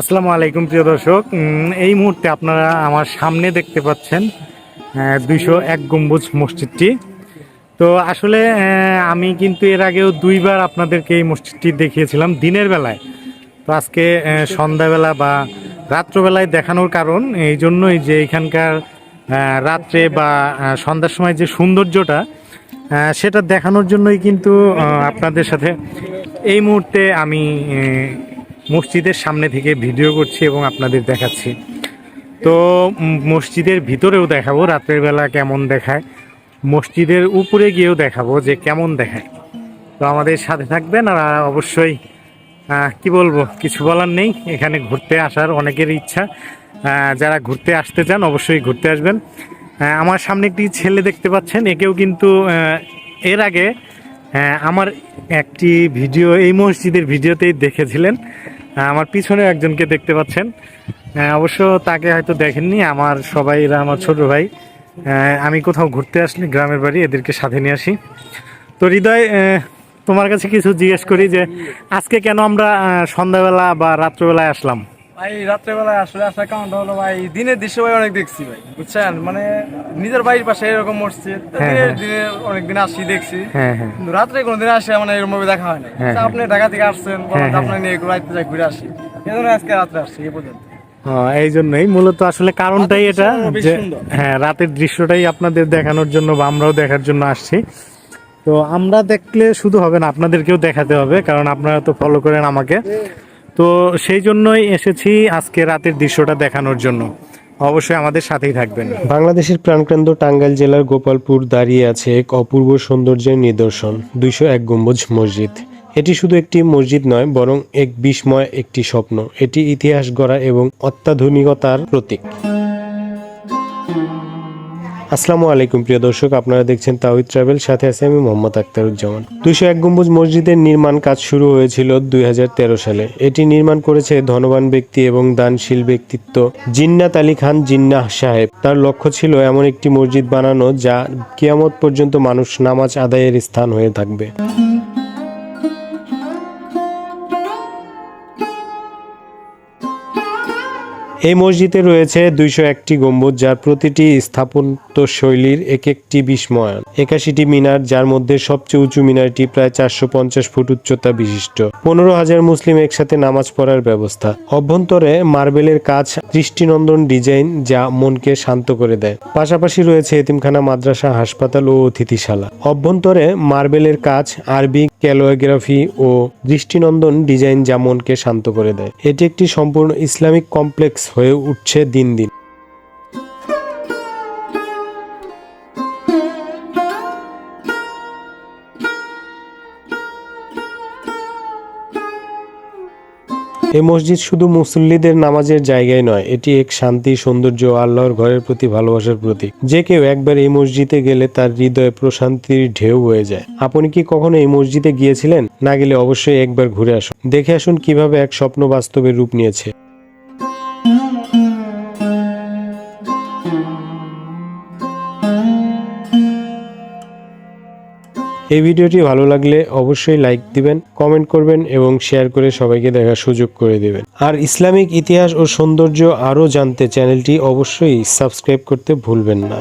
আসসালামু আলাইকুম, প্রিয় দর্শক। এই মুহূর্তে আপনারা আমার সামনে দেখতে পাচ্ছেন দুইশো এক গম্বুজ মসজিদটি। তো আসলে আমি কিন্তু এর আগেও দুইবার আপনাদেরকে এই মসজিদটি দেখিয়েছিলাম দিনের বেলায়। তো আজকে সন্ধ্যাবেলা বা রাত্রবেলায় দেখানোর কারণ এই জন্যই যে এখানকার রাত্রে বা সন্ধ্যার সময় যে সৌন্দর্যটা সেটা দেখানোর জন্যই কিন্তু আপনাদের সাথে এই মুহূর্তে আমি মসজিদের সামনে থেকে ভিডিও করছি এবং আপনাদের দেখাচ্ছি। তো মসজিদের ভিতরেও দেখাবো রাত্রের বেলা কেমন দেখায়। মসজিদের উপরে গিয়েও দেখাবো যে কেমন দেখায়। তো আমাদের সাথে থাকবেন আর অবশ্যই কি বলব, কিছু বলার নেই। এখানে ঘুরতে আসার অনেকের ইচ্ছা। যারা ঘুরতে আসতে চান অবশ্যই ঘুরতে আসবেন। আমার সামনে একটি ছেলে দেখতে পাচ্ছেন। একেও কিন্তু এর আগে আমার একটি ভিডিও, এই মসজিদের ভিডিওতেই দেখেছিলেন। আমার পিছনে একজনকে দেখতে পাচ্ছেন। অবশ্য তাকে হয়তো দেখেননি, আমার সবাই এরা আমার ছোট ভাই। আমি কোথাও ঘুরতে আসলে গ্রামের বাড়ি, এদেরকে সাথে নিয়ে আসি। তো হৃদয় তোমার কাছে কিছু জিজ্ঞেস করি যে, আজকে কেন আমরা সন্ধ্যাবেলা বা রাত্রবেলায় আসলাম? ভাই রাত্রেবেলায় আসলে আসার কারণটা হলো ভাই দিনের দৃশ্য ভাই অনেক দেখছি ভাই বুঝছেন? মানে নিজের বাড়ির পাশে এরকম মসজিদ হ্যাঁ, হ্যাঁ। দিনে অনেকদিন আসি দেখছি। হ্যাঁ কিন্তু রাত্রে কোনোদিন আসে মানে এরকম ভাবে দেখা হয় না হ্যাঁ, আপনি ঢাকা থেকে আসছেন আপনার নিয়ে রাত্রে যাই ঘুরে আসি। এই জন্য আজকে রাত্রে আসছি এই পর্যন্ত। এই জন্যই মূলত আসলে কারণটাই এটা যে হ্যাঁ রাতের দৃশ্যটাই আপনাদের দেখানোর জন্য বা আমরাও দেখার জন্য আসছি। তো আমরা দেখলে শুধু হবে না আপনাদেরকেও দেখাতে হবে কারণ আপনারা তো ফলো করেন আমাকে। তো সেই জন্যই এসেছি আজকে রাতের দৃশ্যটা দেখানোর জন্য। অবশ্যই আমাদের সাথেই থাকবেন। বাংলাদেশের প্রাণকেন্দ্র টাঙ্গাইল জেলার গোপালপুর দাঁড়িয়ে আছে এক অপূর্ব সৌন্দর্যের নিদর্শন, দুইশো এক গম্বুজ মসজিদ। এটি শুধু একটি মসজিদ নয়, বরং এক বিস্ময়, একটি স্বপ্ন। এটি ইতিহাস গড়া এবং অত্যাধুনিকতার প্রতীক। আসসালামু আলাইকুম, প্রিয় দর্শক। আপনারা দেখছেন তাওহিদ ট্রাভেল, সাথে আছে আমি মোহাম্মদ আক্তারুজ্জামান। দুশো এক গম্বুজ মসজিদের নির্মাণ কাজ শুরু হয়েছিল দুই হাজার তেরো সালে। এটি নির্মাণ করেছে ধনবান ব্যক্তি এবং দানশীল ব্যক্তিত্ব জিন্নাত আলী খান জিন্নাহ সাহেব। তার লক্ষ্য ছিল এমন একটি মসজিদ বানানো যা কিয়ামত পর্যন্ত মানুষ নামাজ আদায়ের স্থান হয়ে থাকবে। এই মসজিদে রয়েছে দুইশো একটি গম্বুজ যার প্রতিটি স্থাপত্য শৈলীর এক একটি বিস্ময়ন। একাশিটি মিনার, যার মধ্যে সবচেয়ে উঁচু মিনারটি প্রায় চারশো পঞ্চাশ ফুট উচ্চতা বিশিষ্ট। পনেরো হাজার মুসলিম একসাথে নামাজ পড়ার ব্যবস্থা। অভ্যন্তরে মার্বেলের কাজ দৃষ্টিনন্দন ডিজাইন, যা মনকে শান্ত করে দেয়। পাশাপাশি রয়েছে এতিমখানা, মাদ্রাসা, হাসপাতাল ও অতিথিশালা। অভ্যন্তরে মার্বেলের কাজ আরবি ক্যালোগ্রাফি ও দৃষ্টিনন্দন ডিজাইন, যা মনকে শান্ত করে দেয়। এটি একটি সম্পূর্ণ ইসলামিক কমপ্লেক্স হয়ে উঠছে দিন দিন। এই মসজিদ শুধু মুসল্লিদের নামাজের জায়গায় নয়, এটি এক শান্তি, সৌন্দর্য আল্লাহর ঘরের প্রতি ভালোবাসার প্রতি যে কেউ একবার এই মসজিদে গেলে তার হৃদয়ে প্রশান্তির ঢেউ হয়ে যায়। আপনি কি কখনো এই মসজিদে গিয়েছিলেন? না গেলে অবশ্যই একবার ঘুরে আসুন। দেখে আসুন কীভাবে এক স্বপ্ন বাস্তবে রূপ নিয়েছে। এই ভিডিওটি ভালো লাগলে অবশ্যই লাইক দিবেন, কমেন্ট করবেন এবং শেয়ার করে সবাইকে দেখার সুযোগ করে দেবেন। আর ইসলামিক ইতিহাস ও সৌন্দর্য আরও জানতে চ্যানেলটি অবশ্যই সাবস্ক্রাইব করতে ভুলবেন না।